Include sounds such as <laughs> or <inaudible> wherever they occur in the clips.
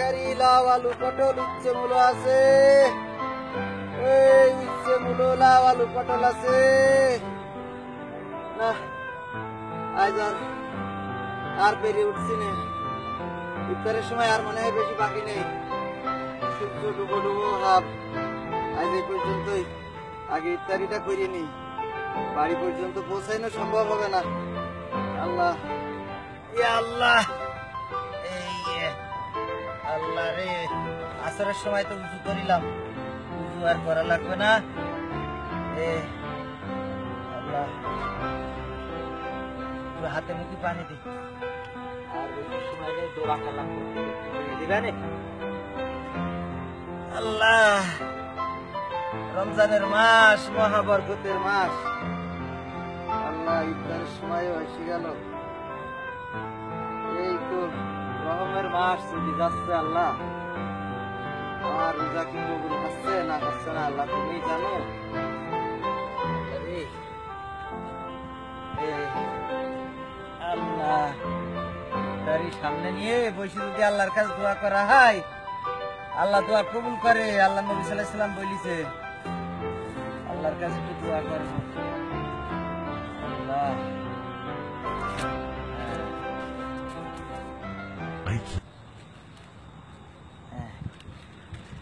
তরকারি লাউ, আলু, পটল, উচ্ছে মূলো আছে। এই উচ্ছে মূলো, লাউ, আলু, পটল আছে। আর পেরিয়ে উঠছি না। ইফতারের সময় আর মনে হয় বেশি বাকি নেই। সূর্য ডুবো ডুবো হাফ আজ এই পর্যন্তই। আগে ইফতারিটা করিয়ে বাড়ি পর্যন্ত পৌঁছানো সম্ভব হবে না। আল্লাহ। আল্লাহ। আল্লাহ রে। আসরের সময় তো উঁচু করিলাম। উঁচু আর করা লাগবে না। এ আল্লাহ। হাতে মুখে পানি দি। আল্লাহ। রমজানের মাস মহাবরকতের মাস। আল্লাহ ইফতারের সময় এসে গেল। রহমের মাস চলে যাচ্ছে আল্লাহ। আর রোজা কি কবুল হচ্ছে না হচ্ছে না আল্লাহ তুমি জানো? আল্লাহ। তারই সামনে নিয়ে বসে যদি আল্লাহর কাছে দোয়া করা হয়, আল্লাহ দোয়া কবুল করে, আল্লাহ নবী সাল্লাহ সাল্লাম বলিছে, আল্লাহর কাছে একটু দোয়া করব আল্লাহ।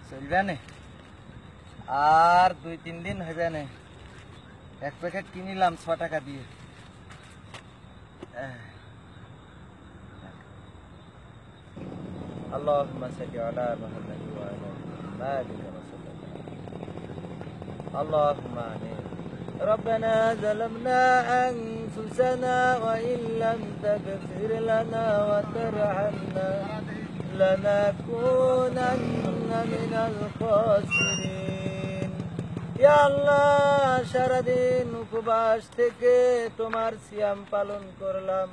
চলবে নে আর দুই তিন দিন হবে নে এক প্যাকেট কিনিলাম ছ টাকা দিয়ে আহ। اللهم صل على محمد وعلى آل محمد اللهم آمين ربنا ظلمنا أنفسنا وإن لم تغفر لنا وترحمنا لنكونن من الخاسرين ইয়া আল্লাহ সারাদিন উপবাস থেকে তোমার সিয়াম পালন করলাম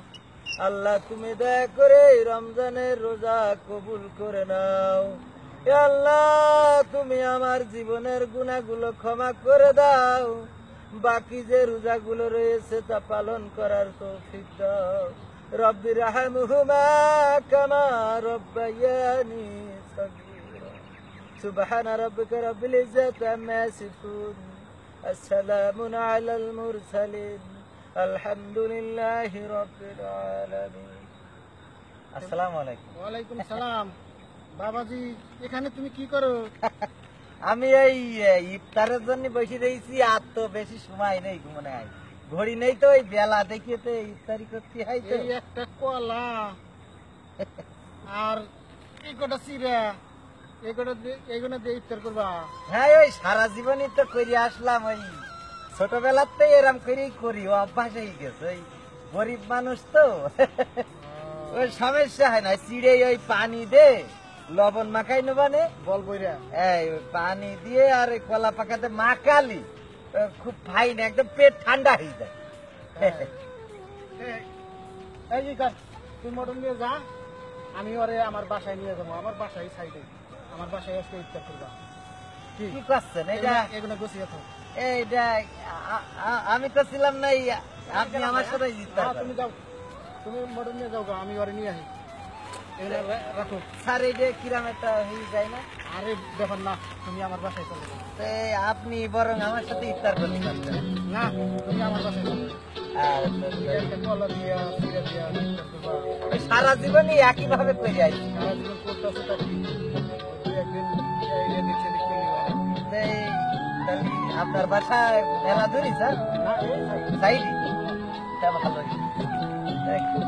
আল্লাহ তুমি দয়া করে এই রমজানের রোজা কবুল করে নাও ইয়া আল্লাহ তুমি আমার জীবনের গুণাগুলো ক্ষমা করে দাও বাকি যে রোজাগুলো রয়েছে তা পালন করার তৌফিক দাও। কামা রব্বায়ানি সুবহান রাব্বিকা রব্বিল ইজ্জাতি আম্মা ইয়াসিফুন। আসসালামু আলাল মুরসালিন। আলহামদুলিল্লাহি আলামিন। আসসালামু আলাইকুম। ওয়া আলাইকুম সালাম। বাবাজি এখানে তুমি কি করো? <laughs> আমি এই ইফতারের জন্য বসে রয়েছি আর তো বেশি সময় নেই মনে হয় ঘড়ি নেই তো ওই বেলা দেখিয়ে তো ইফতারি করতে হয় তো। একটা কলা আর এই কটা চিরা দিয়ে- ইফতার করবা? হ্যাঁ ওই সারা জীবনই তো করে আসলাম ওই ছোটবেলাতে এরম করেই করি অভ্যাস হয়ে গেছে ওই গরিব মানুষ তো। ওই সমস্যা হয় না চিড়ে ওই পানি দে লবণ মাখাই নেবানে বল বইরা। এই পানি দিয়ে আর কলা পাকাতে মাখালি। খুব ফাইন একদম পেট ঠান্ডা হয়ে যায়। এই- এই যে তুই মটন দিয়ে যা আমি ওরে আমার বাসায় নিয়ে যাব। আমার বাসায় সাইডে আমার বাসায় আজকে ইফতার করবা। কি? করছেন? এটা এগুলো- গুছিয়ে থাক এইটা আমি তো ছিলাম না আপনি আমার সাথে ইফতার হ্যাঁ, তুমি যাও। তুমি মটন নিয়ে যাও গা, আমি ওরে নিয়ে আসি। রাখো। স্যার এইটা কিরাম একটা হয়ে যায় না? আরে না তুমি আমার বাসায় চলে যাও। আপনি বরং আমার সাথে ইফতার করতে না তুমি আমার বাসায় চলে করবা ওই সারা জীবনই একই ভাবে করে আছি এই এই আপনার বাসায় মেলা ধরি স্যার সাইডি।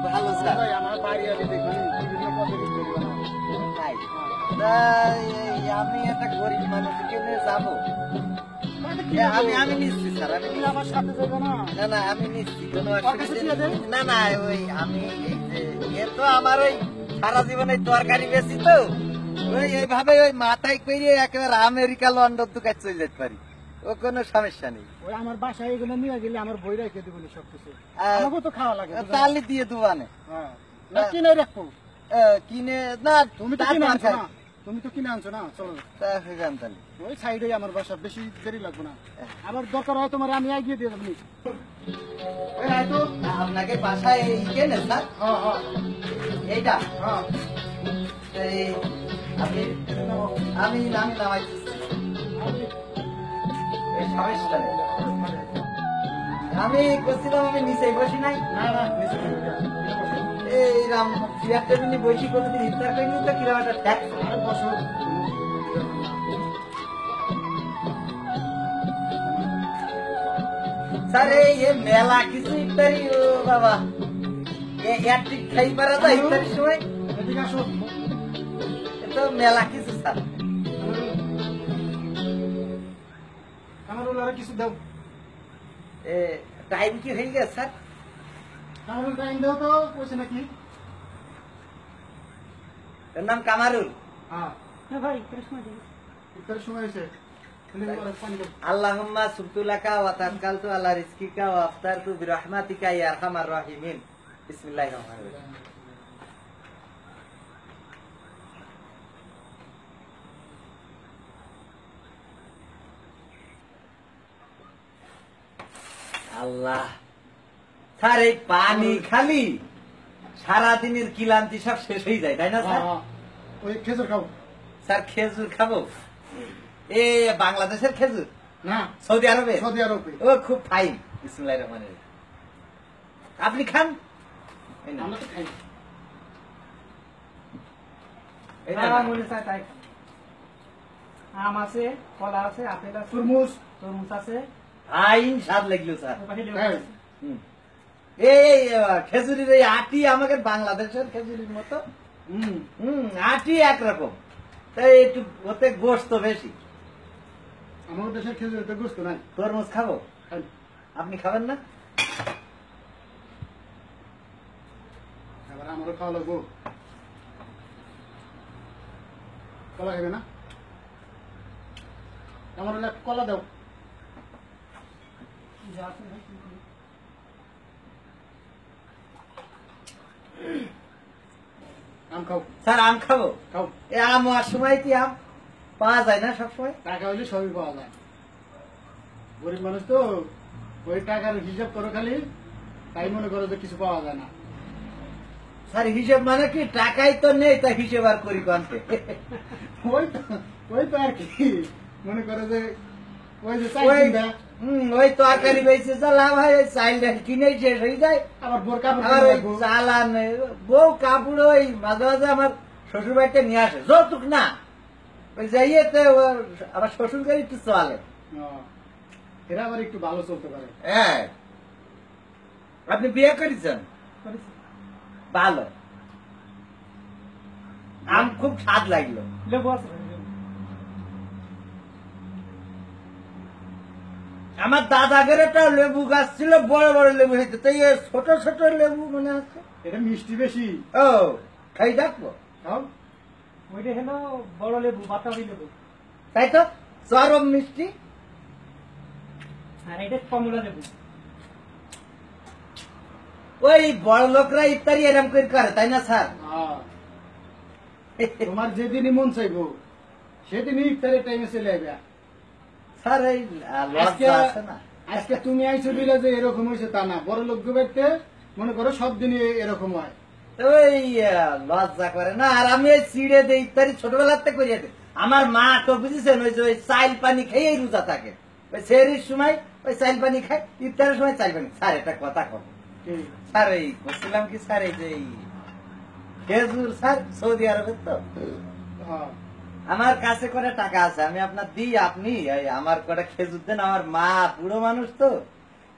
ভালো স্যার। আমার বাড়ি আমি দেখি আমি একটা গরিব যাব। মানে আমি আমি নিচ্ছি স্যার আমি আমার সাথে যাবে না? না না আমি নিচ্ছি কোনো? না না ওই আমি এ তো আমার ওই সারা জীবনে তরকারি বেশি তো। ওই এইভাবে ওই মাথায় করে একেবারে আমেরিকা লন্ডন তো কাছে চলে যেতে পারি। ও কোনো সমস্যা নেই। ওই আমার বাসায় এগুলো নিয়ে গেলে আমার বই রেখে দেবো সব কিছু আর- তো খাওয়া লাগে? তালি দিয়ে দুবানে হ্যাঁ। না, কিনে রাখব? কিনে না তুমি তো কিনে আনছো। না। তুমি তো কিনে আনছো না চলো। ওই সাইডেই আমার বাসা বেশি দেরি লাগবে না। আবার দরকার হয় তোমার আমি এগিয়ে দিয়ে যাব আপনাকে বাসায় এই কেনে স্যার? হ্যাঁ এইটা? আপনি আমি নামাইতেছি নেই। আমি করছিলাম আমি নিচে বসি নাই। না না নিচে বসি কোনোদিন ইফতার তো কীরকম একটা ট্যাক্স স্যার এই মেলা কিছু ইফতারি ও বাবা। এ একটি খাই পারা যায় ইফতারির সময়? এদিকে আসো। তো মেলা কিছু স্যার। আমার ওলারে কিছু দাও। এ টাইম কি হয়ে গেছে স্যার? আমার টাইম দাও তো কইছে নাকি এর নাম কামারুল হ্যাঁ হ্যাঁ ভাই কৃষ্ণ দিন ইফতারের সময় হয়েছে তুমি ওরে পানি দাও আল্লাহুম্মা সুবতুলাকা ওয়া তাওয়াক্কালতু আলা রিজকিকা ওয়া আফতারতু বিরহমাতিকা ইয়া আরহামার রাহিমিন বিসমিল্লাহির রহমানির রহিম আল্লাহ স্যার এই পানি খালি সারাদিনের কিলান্তি সব শেষ হয়ে যায় তাই না স্যার? হ্যাঁ, ওই খেজুর খাও স্যার খেজুর খাব? এ বাংলাদেশের খেজুর? না। সৌদি আরবে? সৌদি আরবে। ও খুব ফাইন বিসমুল্লাহির রহমানির আপনি খান? আমরা তো খাই এই হ্যাঁ, নাও। মনে চায় তাই আম আছে কলা আছে আপেল আছে তরমুজ। তরমুজ আছে। ফাইন স্বাদ লাগল স্যার। হ্যাঁ। হুম। এই খেজুরির এই আটি আমাকে বাংলাদেশের খেজুরির মতো। হুম। হম আটি একরকম। তাই একটু ওতে গোস্ত বেশি। আমার দেশের খেজুর তো গুস্ত নাই। তরমুজ খাব? আপনি খাবেন না? এবার আমারও খাওয়া লাগবো। কলা খাবে না? আমার কলা দাও যা আছে ভাই, তুমি খাও। আম খাও। স্যার আম খাব? খাও। এ আম আর সময় কি আম? পাওয়া যায় না সবসময়? টাকা হইলে সবই পাওয়া যায়। গরিব মানুষ তো ওই টাকার হিসাব করো খালি তাই মনে করো যে কিছু পাওয়া যায় না। স্যার হিসেব মানে কি? টাকাই তো নেই তা হিসেব আর করি কন্তে? ওই তো ওই তো আর কি। মনে করো যে ওই তরকারি চালা ভাই কিনে শেষ হয়ে যায়। আবার বোর কাপড় চালান বউ কাপড় ওই মাঝে মাঝে আমার শ্বশুর বাড়িতে নিয়ে আসে। যৌতুক না। ওই যাইয়ে তো শ্বশুর গাড়ি একটু চলে। এরা আবার একটু ভালো চলতে পারে। হ্যাঁ। আপনি বিয়ে করেছেন? করেছি। ভালো। আম খুব স্বাদ লাগল। লেবু আছে ভাই, লেবু। আমার দাদাগের একটা লেবু গাছ ছিল বড় বড় লেবু হইতে। তো এই ছোট ছোট লেবু মনে আছে? এটা মিষ্টি বেশি। ও খাই দেখব ওইটা হলো বড় লেবু বাতাবি লেবু। তাই তো? চরম মিষ্টি। আর এটা কমলা লেবু। ওই বড় লোকরা ইত্যাদি এরম করে করে তাই না স্যার? হ্যাঁ। তোমার যেদিনই মন চাইব সেদিনই ইফতারের টাইমে চলে আসবে এই আজকে লজ্জা আছে না। আজকে তুমি আইছো দিলে যে এরকম হয়েছে তা না। বড় লোক বাড়িতে মনে করো সব দিনই এরকম হয়। ওই লজ্জা করে না। আর আমি ওই চিড়ে দিই ইত্যাদি ছোটবেলাতে করিয়ে দিই। আমার মা তো বুঝেছেন ওই যে ওই চাইল পানি খেয়েই রোজা থাকে। ওই সেরির সময় ওই চাইল পানি খায় ইফতারের সময় চাইল পানি। স্যার এটা কথা কব। কি? স্যার এই বলছিলাম কি স্যার এই যে খেজুর স্যার সৌদি আরবের তো? হ্যাঁ। আমার কাছে করে টাকা আছে আমি আপনার দিই আপনি আমার করে খেজুর দেন আমার মা বুড়ো মানুষ তো।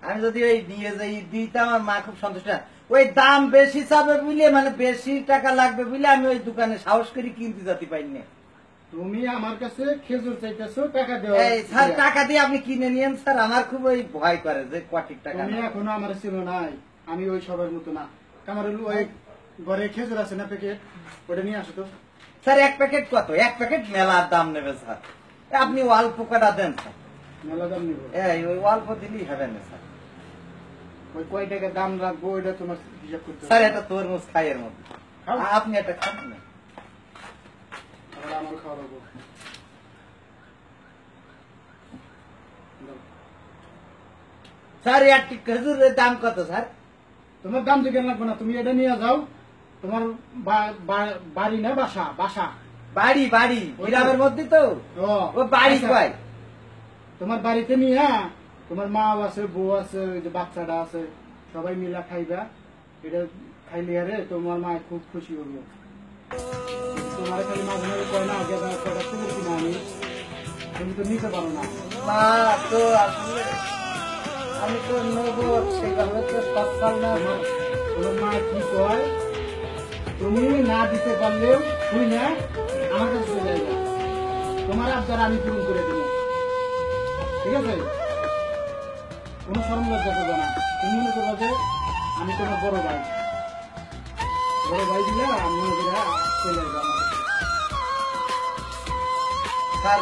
আমি যদি ওই নিয়ে যাই দিই তো আমার মা খুব সন্তুষ্ট। ওই দাম বেশি চাবে বুঝলে মানে বেশি টাকা লাগবে বুঝলে আমি ওই দোকানে সাহস করে কিনতে যেতে পারিনি তুমি আমার কাছে খেজুর চাইতেছো টাকা দেওয়া স্যার টাকা দিয়ে আপনি কিনে নিয়েন স্যার আমার খুব ওই ভয় করে যে কটিক টাকা তুমি এখনও আমার ছিল নাই আমি ওই সবার মতো না। আমার ওই ঘরে খেজুর আছে না প্যাকেট? ওটা নিয়ে আসো তো। স্যার এক প্যাকেট কত? এক প্যাকেট মেলার দাম নেবে স্যার। আপনি অল্প কটা দেন স্যার। মেলা দাম নিবো? এই ওই অল্প দিলেই হবে না স্যার। ওই কয় টাকা দাম রাখব ওইটা তোমার হিসাব করতে স্যার এটা তরমুজ খাই এর মধ্যে। আপনি একটা খান না। আমার খাওয়া রাখব স্যার একটি খেজুরের দাম কত স্যার? তোমার দাম জিজ্ঞেস লাগবে না? তুমি এটা নিয়ে যাও। তোমার বাড়ি না বাসা? বাসা। বাড়ি বাড়ি। গ্রামের মধ্যে তো। ও বাড়ি আচ্ছা, কয়? তোমার বাড়িতে নিয়ে হ্যাঁ? তোমার মা আছে বউ আছে ওই যে বাচ্চাটা আছে। সবাই মিলা খাইবা। এটা খাইলে আরে তোমার মা খুব খুশি হব তোমার খালি মাঝে মাঝে কয় না আগে কটা তুমি কিনা আমি তুমি তো নিতে পারো না। মা তো আসলে আমি তো নেব সেভাবে তো সচ্ছল না। তোমার তোমার মা কি কয়? তুমি না দিতে পারলেও তুই না আমার কাছে চলে তোমার আবদার আমি পূরণ করে দেবো। ঠিক আছে? কোনো সরম লজ্জা না। তুমি মনে করবে যে আমি তোমার বড় ভাই। বড় ভাই দিলে আমি মনে করে চলে যাব স্যার,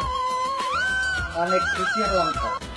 অনেক খুশি হলাম স্যার।